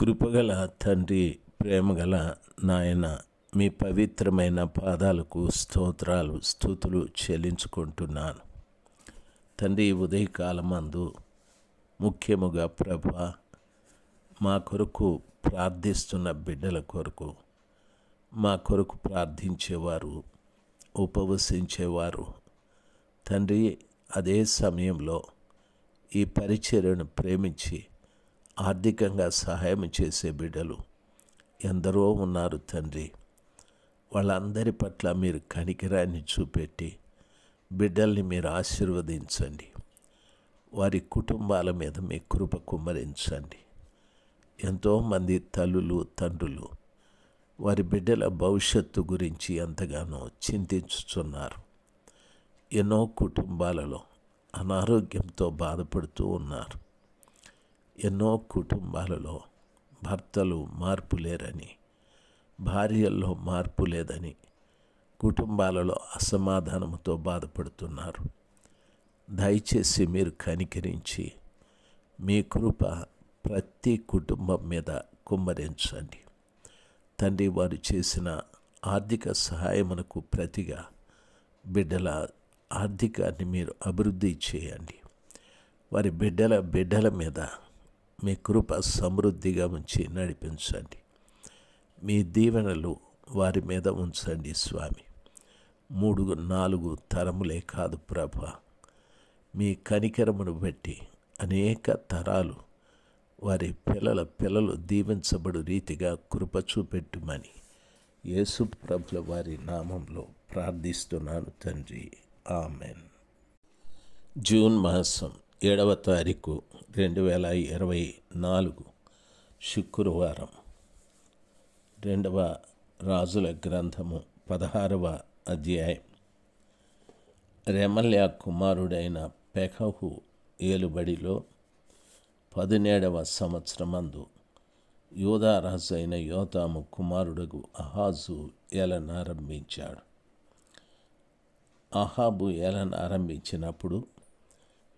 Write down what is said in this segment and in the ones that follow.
కృపగల తండ్రి ప్రేమగల నాయన మీ పవిత్రమైన పాదాలకు స్తోత్రాలు స్థుతులు చెల్లించుకుంటున్నాను. తండ్రి ఉదయకాలమందు ముఖ్యముగా ప్రభ మా కొరకు ప్రార్థిస్తున్న బిడ్డల కొరకు మా కొరకు ప్రార్థించేవారు ఉపవసించేవారు. తండ్రి అదే సమయంలో ఈ పరిచర్యను ప్రేమించి ఆర్థికంగా సహాయం చేసే బిడ్డలు ఎందరో ఉన్నారు తండ్రి. వాళ్ళందరి పట్ల మీరు కనికిరాన్ని చూపెట్టి బిడ్డల్ని మీరు ఆశీర్వదించండి. వారి కుటుంబాల మీద మీ కృప కుమ్మరించండి. ఎంతోమంది తల్లులు తండ్రులు వారి బిడ్డల భవిష్యత్తు గురించి ఎంతగానో చింతించుతున్నారు ఎన్నో కుటుంబాలలో అనారోగ్యంతో బాధపడుతూ ఉన్నారు. ఎన్నో కుటుంబాలలో భర్తలు మార్పు లేరని భార్యల్లో మార్పు లేదని కుటుంబాలలో అసమాధానంతో బాధపడుతున్నారు. దయచేసి మీరు కనికరించి మీ కృప ప్రతి కుటుంబం మీద కుమ్మరించండి. తండ్రి వారు చేసిన ఆర్థిక సహాయమునకు ప్రతిగా బిడ్డల ఆర్థికాన్ని మీరు అభివృద్ధి చేయండి. వారి బిడ్డల బిడ్డల మీద మీ కృప సమృద్ధిగా ఉంచి నడిపించండి. మీ దీవెనలు వారి మీద ఉంచండి స్వామి. మూడు నాలుగు తరములే కాదు ప్రభ. మీ కనికరమును బట్టి అనేక తరాలు వారి పిల్లల పిల్లలు దీవించబడు రీతిగా కృప చూపెట్టుమని యేసు ప్రభుల వారి నామంలో ప్రార్థిస్తున్నాను తండ్రి. ఆమెన్. జూన్ మాసం ఏడవ తారీఖు రెండు వేల ఇరవై నాలుగు శుక్రవారం. రెండవ రాజుల గ్రంథము పదహారవ అధ్యాయం. రెమల్యా కుమారుడైన పెకహు ఏలుబడిలో పదిహేడవ సంవత్సరమందు యోధారాజు అయిన యోతాము కుమారుడకు అహాజు ఏలనారంభించాడు. అహాబు ఏలనారంభించినప్పుడు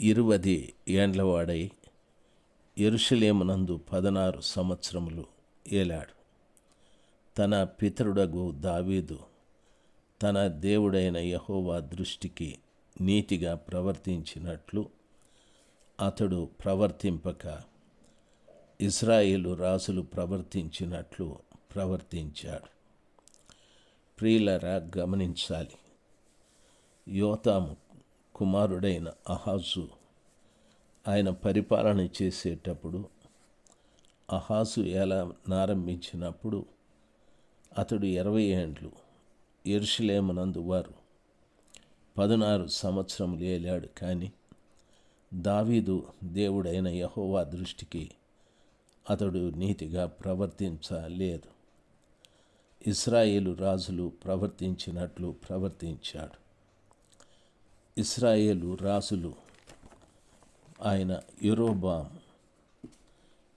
ఇరువది ఏండ్లవాడై ఎరుషలేమునందు పదనారు సంవత్సరములు ఏలాడు. తన పితరుడగు దావీదు తన దేవుడైన యహోవా దృష్టికి నీతిగా ప్రవర్తించినట్లు అతడు ప్రవర్తింపక ఇస్రాయేలు రాజులు ప్రవర్తించినట్లు ప్రవర్తించాడు. ప్రియులరా గమనించాలి. యోతాము కుమారుడైన అహాజు ఆయన పరిపాలన చేసేటప్పుడు అహాజు ఎలా నారంభించినప్పుడు అతడు ఇరవై ఏండ్లు ఎరుషులేమనందు వారు పదనారు సంవత్సరములు ఏలాడు కానీ దావీదు దేవుడైన యహోవా దృష్టికి అతడు నీతిగా ప్రవర్తించలేదు. ఇస్రాయేలు రాజులు ప్రవర్తించినట్లు ప్రవర్తించాడు. ఇస్రాయేలు రాసులు ఆయన యురోబాము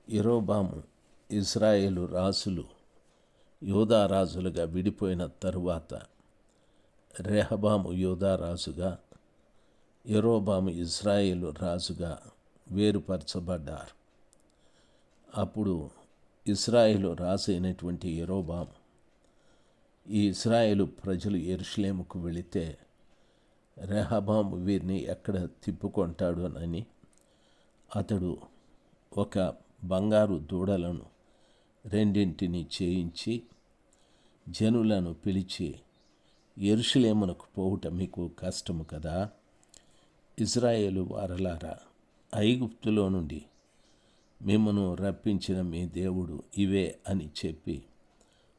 యురోబాము ఇస్రాయేలు రాసులు యోధా రాజులుగా విడిపోయిన తరువాత రెహబాము యోధా రాజుగా యరోబాము ఇజ్రాయేలు రాజుగా వేరుపరచబడ్డారు. అప్పుడు ఇస్రాయేలు రాజు అయినటువంటి యరోబాము ఈ ఇస్రాయేలు ప్రజలు ఎరుషులేముకు వెళితే రెహబాం వీరిని ఎక్కడ తిప్పుకుంటాడు అని అతడు ఒక బంగారు దూడలను రెండింటిని చేయించి జనులను పిలిచి ఎరుషులేమునకు పోవుట మీకు కష్టము కదా? ఇజ్రాయేలు వారలారా ఐగుప్తులో నుండి మిమ్మను రప్పించిన మీ దేవుడు ఇవే అని చెప్పి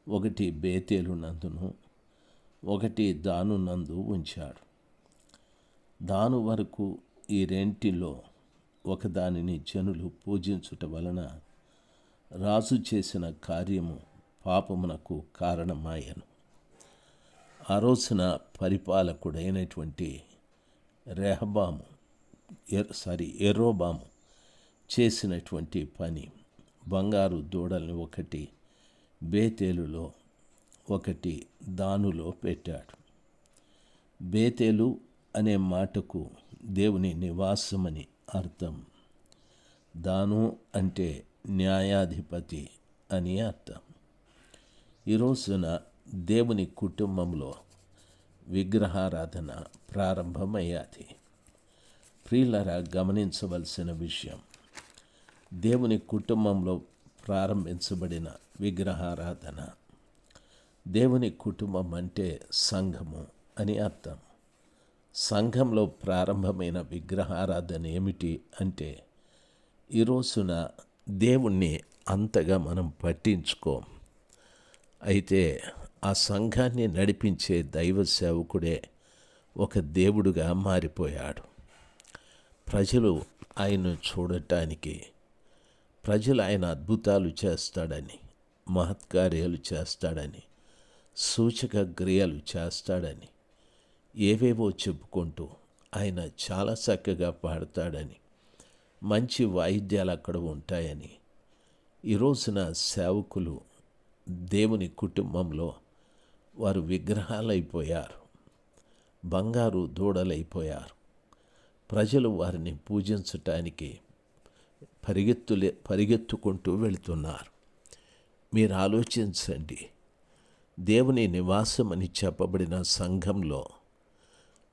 ఒకటి బేతేలు నందును ఒకటి దాను నందు ఉంచాడు. దాను వరకు ఈ రెంటిలో ఒకదానిని జనులు పూజించుట వలన రాజు చేసిన కార్యము పాపమునకు కారణమాయను. ఆ రోజున పరిపాలకుడైనటువంటి రెహబాము సారీ ఎర్రోబాము చేసినటువంటి పని బంగారు దూడల్ని ఒకటి బేతేలులో ఒకటి దానులో పెట్టాడు. బేతేలు అనే మాటకు దేవుని నివాసమని అర్థం. దాను అంటే న్యాయాధిపతి అని అర్థం. ఈ రోజున దేవుని కుటుంబంలో విగ్రహారాధన ప్రారంభమయ్యాది. ప్రియులరా గమనించవలసిన విషయం దేవుని కుటుంబంలో ప్రారంభించబడిన విగ్రహారాధన దేవుని కుటుంబం అంటే సంఘము అని అర్థం. సంఘంలో ప్రారంభమైన విగ్రహారాధన ఏమిటి అంటే ఈ రోజున దేవుణ్ణి అంతగా మనం పట్టించుకోం. అయితే ఆ సంఘాన్ని నడిపించే దైవ సేవకుడే ఒక దేవుడుగా మారిపోయాడు. ప్రజలు ఆయన్ను చూడటానికి ప్రజలు ఆయన అద్భుతాలు చేస్తాడని మహత్కార్యాలు చేస్తాడని సూచక క్రియలు చేస్తాడని ఏవేవో చెప్పుకుంటూ ఆయన చాలా చక్కగా పాడతాడని మంచి వాయిద్యాలు అక్కడ ఉంటాయని. ఈ రోజున సేవకులు దేవుని కుటుంబంలో వారు విగ్రహాలైపోయారు బంగారు దూడలైపోయారు. ప్రజలు వారిని పూజించటానికి పరిగెత్తులే పరిగెత్తుకుంటూ వెళుతున్నారు. మీరు ఆలోచించండి దేవుని నివాసం అని చెప్పబడిన సంఘంలో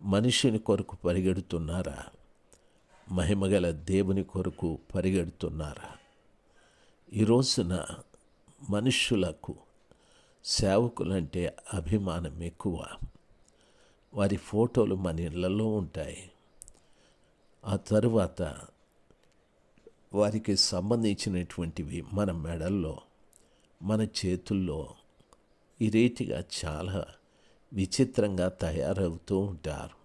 మనుషుని కొరకు పరిగెడుతున్నారా? మహిమగల దేవుని కొరకు పరిగెడుతున్నారా? ఈ రోజున మనుష్యులకు సేవకులంటే అభిమానం ఎక్కువ. వారి ఫోటోలు మన ఇళ్ళలో ఉంటాయి. ఆ తరువాత వారికి సంబంధించినటువంటివి మన మెడల్లో మన చేతుల్లో ఈ రీతిగా చాలా విచిత్రంగా తయారవుతూ ఉంటారు.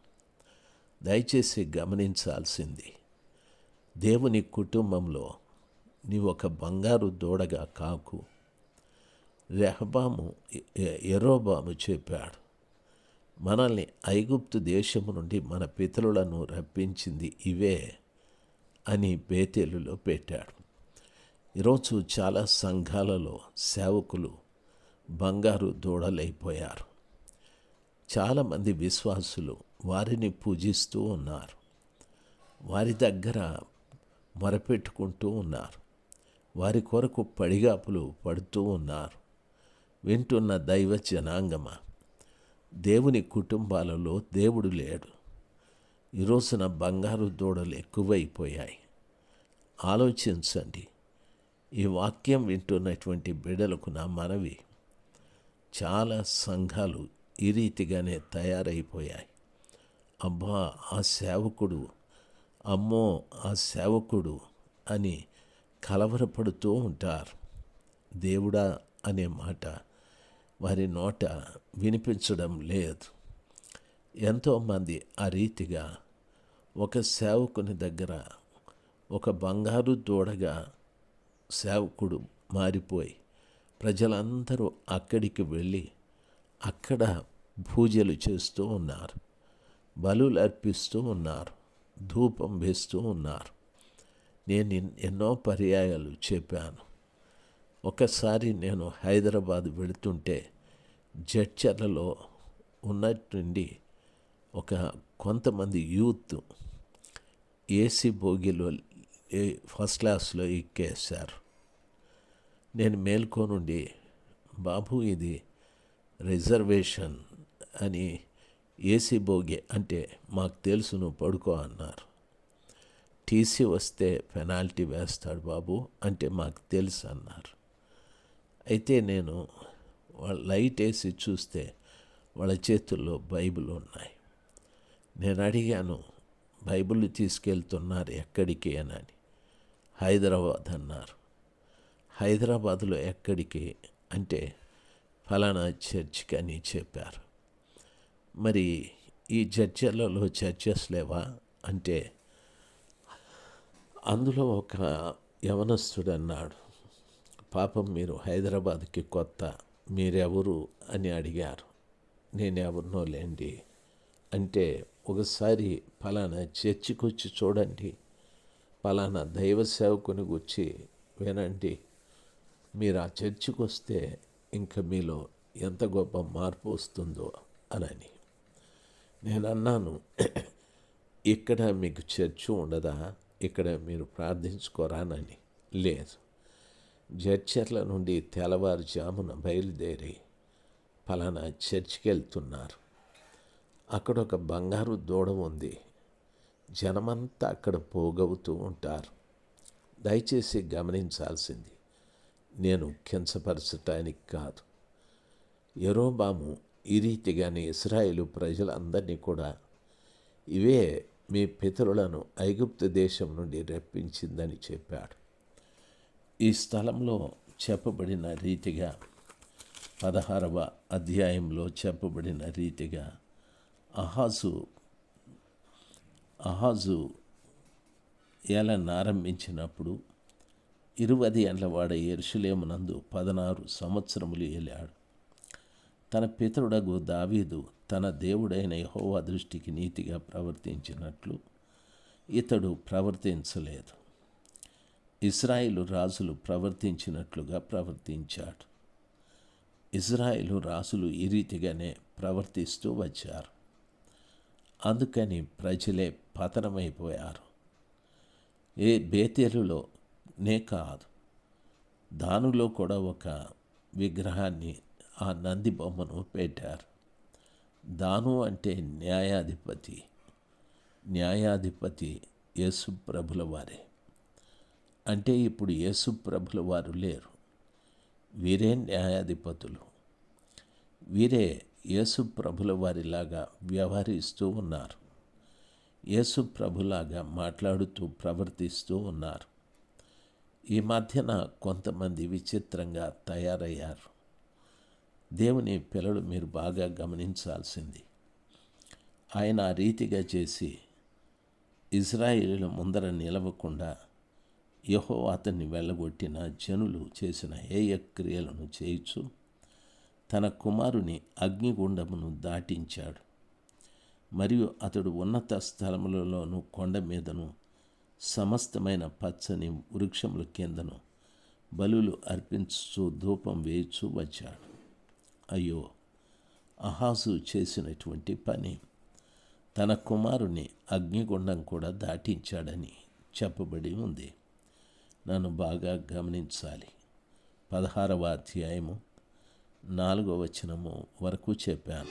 దయచేసి గమనించాల్సింది దేవుని కుటుంబంలో నీ ఒక బంగారు దూడగా కాకు. రెహబాము ఎరోబాము చెప్పాడు మనల్ని ఐగుప్తు దేశము నుండి మన పితరులను రప్పించింది ఇవే అని బేతేలులో పెట్టాడు. ఈరోజు చాలా సంఘాలలో సేవకులు బంగారు దూడలైపోయారు. చాలామంది విశ్వాసులు వారిని పూజిస్తూ ఉన్నారు. వారి దగ్గర మొరపెట్టుకుంటూ ఉన్నారు. వారి కొరకు పడిగాపులు పడుతూ ఉన్నారు. వింటున్న దైవ జనాంగమ. దేవుని కుటుంబాలలో దేవుడు లేడు. ఈరోజున బంగారు దూడలు ఎక్కువైపోయాయి. ఆలోచించండి. ఈ వాక్యం వింటున్నటువంటి బిడలకు నా మనవి. చాలా సంఘాలు ఈ రీతిగానే తయారైపోయాయి. అబ్బా ఆ సేవకుడు అమ్మో ఆ సేవకుడు అని కలవరపడుతూ ఉంటారు. దేవుడా అనే మాట వారి నోట వినిపించడం లేదు. ఎంతోమంది ఆ రీతిగా ఒక సేవకుని దగ్గర ఒక బంగారు దూడగా సేవకుడు మారిపోయి ప్రజలందరూ అక్కడికి వెళ్ళి అక్కడ పూజలు చేస్తూ ఉన్నారు. బలులు అర్పిస్తూ ఉన్నారు. ధూపం వేస్తూ ఉన్నారు. నేను ఎన్నో పర్యాయాలు చెప్పాను. ఒకసారి నేను హైదరాబాద్ వెళుతుంటే జడ్చర్లలో ఉన్నట్టుండి ఒక కొంతమంది యూత్ ఏసీ బోగిలో ఫస్ట్ క్లాస్లో ఎక్కేశారు. నేను మేల్కోనుండి బాబు ఇది రిజర్వేషన్ అని ఏసీ బోగి అంటే మాకు తెలుసు నువ్వు పడుకో అన్నారు. టీసీ వస్తే పెనాల్టీ వేస్తాడు బాబు అంటే మాకు తెలుసు అన్నారు. అయితే నేను వాళ్ళ లైట్ వేసి చూస్తే వాళ్ళ చేతుల్లో బైబిల్ ఉన్నాయి. నేను అడిగాను బైబిల్ తీసుకెళ్తున్నారు ఎక్కడికి అని. హైదరాబాద్ అన్నారు. హైదరాబాద్లో ఎక్కడికి అంటే ఫలానా చర్చ్కి అని చెప్పారు. మరి ఈ చర్చలలో చర్చెస్ లేవా? అంటే అందులో ఒక యవనస్తుడు అన్నాడు పాపం మీరు హైదరాబాద్కి కొత్త మీరెవరు అని అడిగారు. నేను ఎవరినో లేండి. అంటే ఒకసారి ఫలానా చర్చికి వచ్చి చూడండి. ఫలానా దైవ సేవకుని గుచ్చి వినండి. మీరు ఆ చర్చికి వస్తే ఇంకా మీలో ఎంత గొప్ప మార్పు వస్తుందో అనని. నేను అన్నాను ఇక్కడ మీకు చర్చ్ ఉండదా? ఇక్కడ మీరు ప్రార్థించుకోరానని లేదు. జడ్చర్ల నుండి తెల్లవారుజామున బయలుదేరి ఫలానా చర్చికి వెళ్తున్నారు అక్కడ ఒక బంగారు దూడ ఉంది. జనమంతా అక్కడ పోగవుతూ ఉంటారు. దయచేసి గమనించాల్సింది. నేను కించపరచటానికి కాదు. ఎరోబాము ఈ రీతిగానే ఇస్రాయేలు ప్రజలందరినీ కూడా ఇవే మీ పితరులను ఐగుప్తు దేశం నుండి రప్పించిందని చెప్పాడు. ఈ స్థలంలో చెప్పబడిన రీతిగా పదహారవ అధ్యాయంలో చెప్పబడిన రీతిగా అహాజు అహాజు ఏలను ఆరంభించినప్పుడు ఇరువది ఏండ్లవాడ ఎరుషులేమునందు పదనారు సంవత్సరములు ఏలాడు. తన పితరుడగు దావీదు తన దేవుడైన యహోవా దృష్టికి నీతిగా ప్రవర్తించినట్లు ఇతడు ప్రవర్తించలేదు. ఇజ్రాయిలు రాజులు ప్రవర్తించినట్లుగా ప్రవర్తించాడు. ఇజ్రాయిలు రాజులు ఈ రీతిగానే ప్రవర్తిస్తూ వచ్చారు. అందుకని ప్రజలే పతనమైపోయారు. ఏ బేతేలులో నే కాదు. దానిలో కూడా ఒక విగ్రహాన్ని ఆ నంది బొమ్మను పెట్టారు. దాను అంటే న్యాయాధిపతి. న్యాయాధిపతి యేసు ప్రభుల వారే. అంటే ఇప్పుడు యేసు ప్రభుల వారు లేరు. వీరే న్యాయాధిపతులు. వీరే యేసు ప్రభుల వారిలాగా వ్యవహరిస్తూ ఉన్నారు. యేసు ప్రభులాగా మాట్లాడుతూ ప్రవర్తిస్తూ ఉన్నారు. ఈ మధ్యన కొంతమంది విచిత్రంగా తయారయ్యారు. దేవుని పిల్లలు మీరు బాగా గమనించాల్సింది. ఆయన ఆ రీతిగా చేసి ఇజ్రాయిల్ ముందర నిలవకుండా యహో అతన్ని వెళ్ళగొట్టిన జనులు చేసిన హేయ క్రియలను చేయించు తన కుమారుని అగ్నిగుండమును దాటించాడు. మరియు అతడు ఉన్నత స్థలములలోను కొండ మీదను సమస్తమైన పచ్చని వృక్షముల కిందను బలులు అర్పించు ధూపం వేయచూ వచ్చాడు. అయ్యో అహాసు చేసినటువంటి పని. తన కుమారుని అగ్నిగుండం కూడా దాటించాడని చెప్పబడి ఉంది. నన్ను బాగా గమనించాలి. పదహారవ అధ్యాయము నాలుగవ వచనము వరకు చెప్పాను.